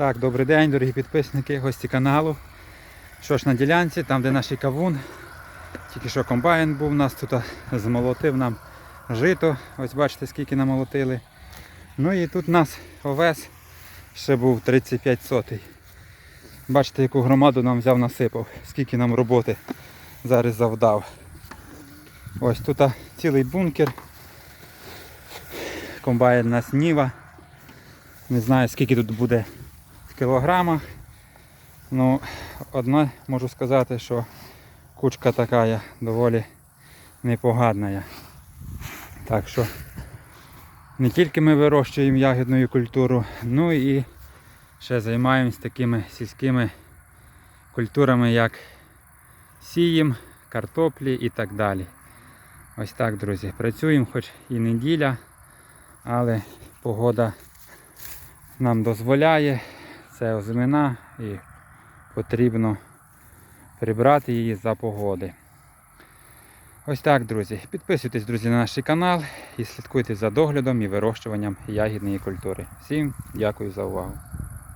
Так, добрий день, дорогі підписники, гості каналу. Що ж на ділянці, там де наш кавун. Тільки що комбайн був у нас тут змолотив нам жито. Ось бачите, скільки намолотили. Ну і тут у нас овес ще був 35 сотий. Бачите, яку громаду нам взяв насипав, скільки нам роботи зараз завдав. Ось тут цілий бункер. Комбайн у нас Ніва. Не знаю скільки тут буде кілограмах. Ну, одне можу сказати, що кучка така доволі непогана. Так що не тільки ми вирощуємо ягідну культуру, ну і ще займаємось такими сільськими культурами, як сієм, картоплі і так далі. Ось так, друзі. Працюємо хоч і неділя, але погода нам дозволяє. Це озимина і потрібно прибрати її за погоди. Ось так, друзі. Підписуйтесь, друзі, на наш канал і слідкуйте за доглядом і вирощуванням ягідної культури. Всім дякую за увагу.